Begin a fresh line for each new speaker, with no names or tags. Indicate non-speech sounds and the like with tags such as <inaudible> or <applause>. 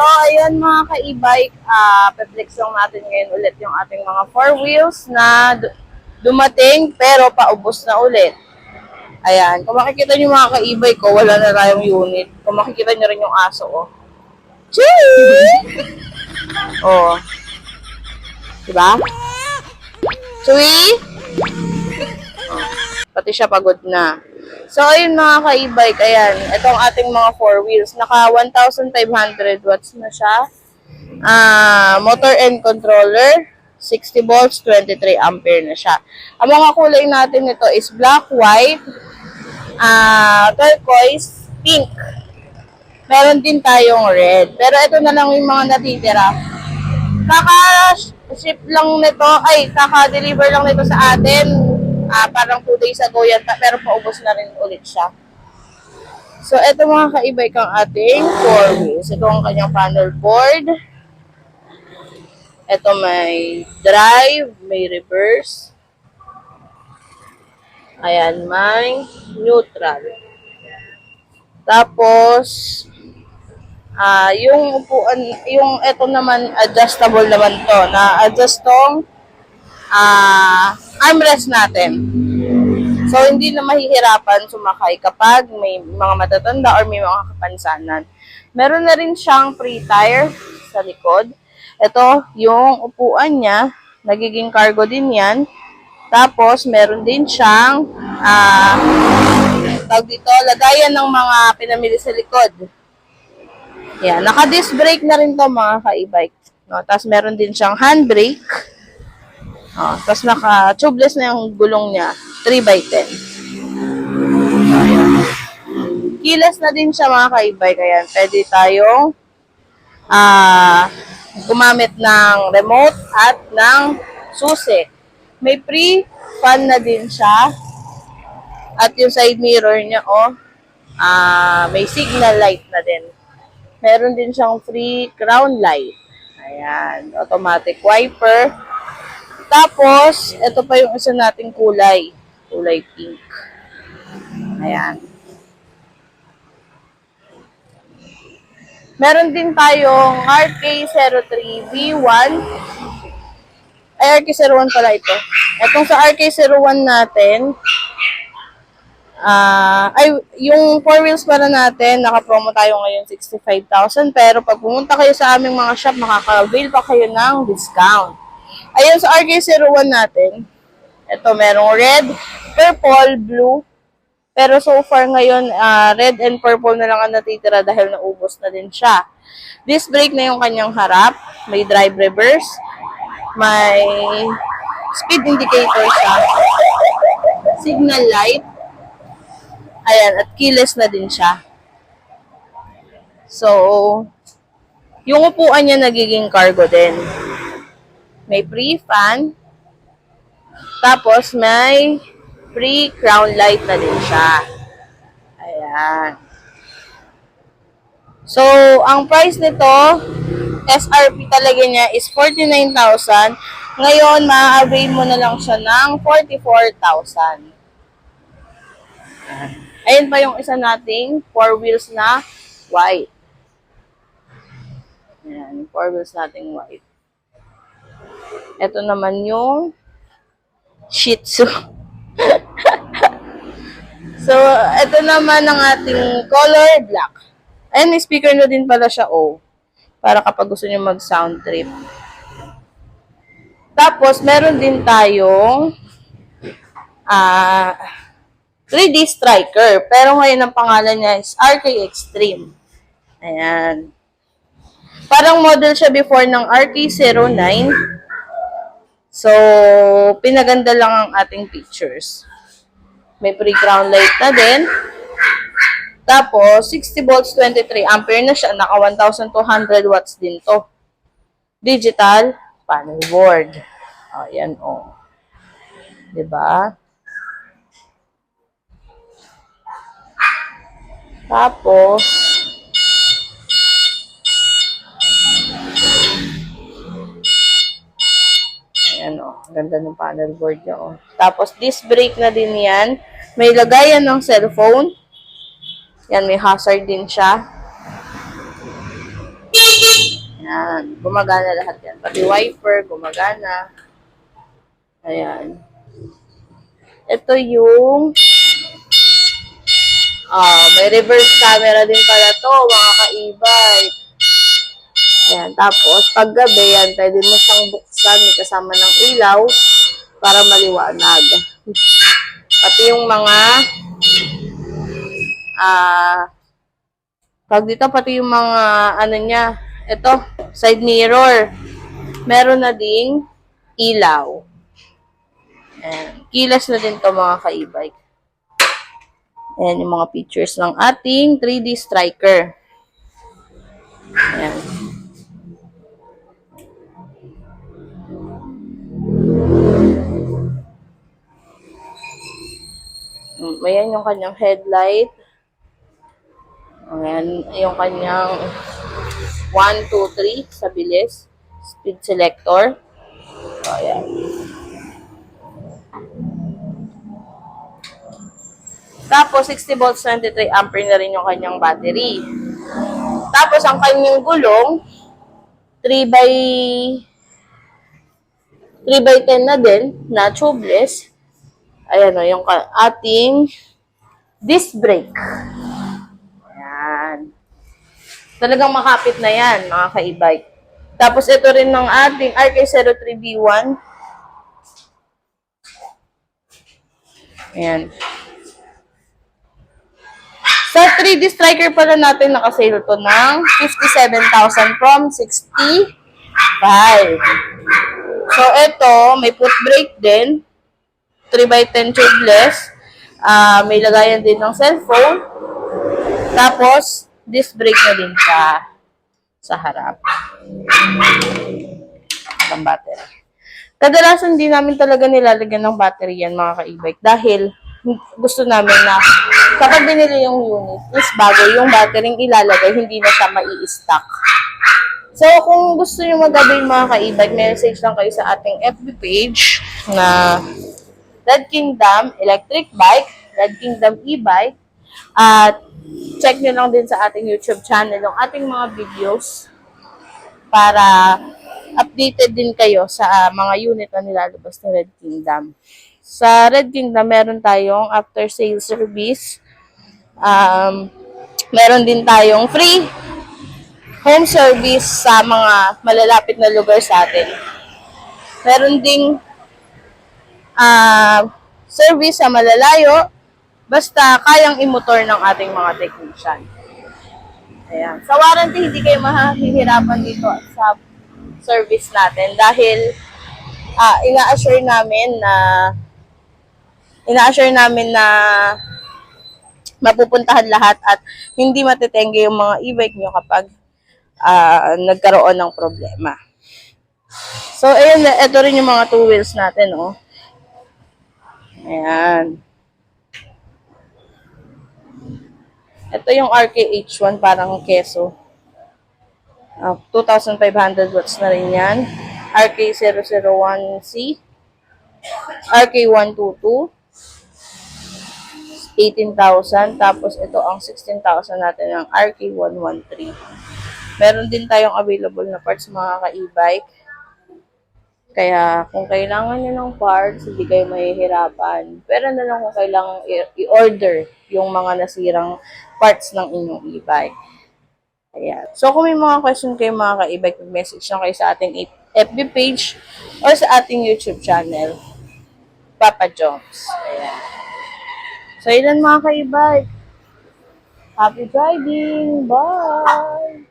So, ayan mga ka-e-bike, ah pe-flex natin ngayon ulit yung ating mga four wheels na du- dumating pero paubos na ulit. Ayan, kung makikita nyo mga ka-e-bike ko, wala na tayong unit. Kung makikita nyo rin yung aso, oh. Chewie! oh. Diba? Chewie! Oh. Pati siya pagod na. So, ayun mga ka-e-bike, ayan, itong ating mga four wheels, naka 1,500 watts na siya. Ah, motor and controller, 60 volts, 23 ampere na siya. Ang mga kulay natin nito is black, white, ah, turquoise, pink. Meron din tayong red. Pero ito na lang yung mga natitira. Kaka-ship lang nito, ay, kaka-deliver lang nito sa atin. Ah, parang 2 days ago yan, pero paubos na rin ulit siya. So, ito mga kaibay kang ating four wheels. Ito ang kanyang panel board. Ito may drive, may reverse. Ayan, may neutral. Tapos, ah yung upuan, yung ito naman, adjustable naman to. Na-adjust tong ah armrest natin. So, hindi na mahihirapan sumakay kapag may mga matatanda or may mga kapansanan. Meron na rin siyang free tire sa likod. Ito, yung upuan niya, nagiging cargo din yan. Tapos, meron din siyang, ah, tawag dito, lagayan ng mga pinamili sa likod. Yan, naka-disc brake na rin to mga ka-e-bike. No, tapos meron din siyang handbrake. Oh, tapos naka-tubeless na yung gulong niya, 3x10. Ayan. Keyless na din siya mga ka-e-bike. Ayan, pwede tayong ah gumamit ng remote at ng susi. May pre-fan na din siya. At yung side mirror niya, oh, ah may signal light na din. Meron din siyang free crown light. Ayan, automatic wiper. Tapos, ito pa yung isa nating kulay. Kulay pink. Ayan. Meron din tayong RK03V1. Ay, RK01 pala ito. Itong sa RK01 natin, ah ay, yung four wheels pala natin, naka-promo tayo ngayon 65,000. Pero pag pumunta kayo sa aming mga shop, makaka-avail pa kayo ng discount. Ayun sa RK01 natin, ito merong red, purple, blue. Pero so far ngayon, ah, red and purple na lang ang natitira dahil naubos na din siya. Disc brake na yung kanyang harap, may drive reverse, may speed indicator siya, signal light, ayan, at keyless na din siya. So, yung upuan niya nagiging cargo din. May pre-fan. Tapos may free crown light na din siya. Ayan. So, ang price nito, SRP talaga niya is 49,000. Ngayon, ma-avail mo na lang siya ng 44,000. Ayan pa yung isa nating four wheels na white. Ayan, four wheels nating white. Ito naman yung Shih Tzu. <laughs> so, ito naman ang ating color black. Ayan, may speaker na din pala siya, oh. Para kapag gusto nyo mag-sound trip. Tapos, meron din tayong ah 3D Striker. Pero ngayon ang pangalan niya is RK Extreme. Ayan. Parang model siya before ng RK09. So, pinaganda lang ang ating pictures. May pre-crown light na din. Tapos, 60 volts, 23 ampere na siya. Naka 1,200 watts din to. Digital panel board. O, yan o. Diba? Tapos, ganda ng panel board niya o. Tapos, disc brake na din yan. May lagayan ng cellphone. Yan, may hazard din siya. Ayan. Gumagana lahat yan. Pati wiper, gumagana. Ayan. Ito yung ah may reverse camera din pala to, mga ka-e-bike. Ayan. Tapos, pag gabi yan, pwede mo siyang buksan. May kasama ng ilaw para maliwanag. Pati yung mga ah pag dito, pati yung mga, ano niya, ito, side mirror. Meron na ding ilaw. Ayan. Kilas na din to mga ka-e-bike. Ayan yung mga features ng ating 3D striker. Ayan. Ayan yung kanyang headlight. Ayan, yung kanyang 1, 2, 3 sa bilis. Speed selector. So, ayan. Tapos, 60 volts, 23 ampere na rin yung kanyang battery. Tapos, ang kanyang gulong, 3 by 3 by 10 na din, na tubeless. Ayan o, yung ka- ating disc brake. Ayan. Talagang makapit na yan, mga ka-e-bike. Tapos ito rin ng ating RK03B1. Ayan. Sa 3D striker pala natin nakasale to ng 57,000 from 65. So ito, may foot brake din. 3x10 tubeless. Ah, may lagayan din ng cellphone. Tapos, disc brake na din siya sa harap. Ng battery. Kadalasan din namin talaga nilalagyan ng battery yan mga ka-e-bike dahil gusto namin na kapag binili yung unit is bago yung battery ilalagay, hindi na siya mai-stock. So, kung gusto nyo mag-avail mga ka-e-bike, message lang kayo sa ating FB page na Red Kingdom Electric Bike, Red Kingdom E-Bike, at check nyo lang din sa ating YouTube channel yung ating mga videos para updated din kayo sa ah, mga unit na nilalabas ng Red Kingdom. Sa Red Kingdom, meron tayong after sales service. Um, meron din tayong free home service sa mga malalapit na lugar sa atin. Meron ding ah, service sa malalayo, basta kayang imotor ng ating mga technician. Ayan. Sa warranty, hindi kayo mahihirapan dito sa service natin dahil ah ina-assure namin na ina-assure namin na mapupuntahan lahat at hindi matitengge yung mga e-bike nyo kapag ah, nagkaroon ng problema. So, ayun, ito rin yung mga two wheels natin, oh. Ayan. Ito yung RKH1, parang keso. Ah, 2,500 watts na rin yan. RK001C. RK122. 18,000. Tapos ito ang 16,000 natin ng RK113. Meron din tayong available na parts mga ka-e-bike. Kaya kung kailangan nyo ng parts, hindi kayo mahihirapan. Pero na lang kung kailangan i-order yung mga nasirang parts ng inyong e-bike. Ayan. So kung may mga question kayo mga ka-e-bike, message lang kayo sa ating FB page or sa ating YouTube channel. Papa Jones. Ayan. So, ilan mga ka-e-bike? Happy driving! Bye!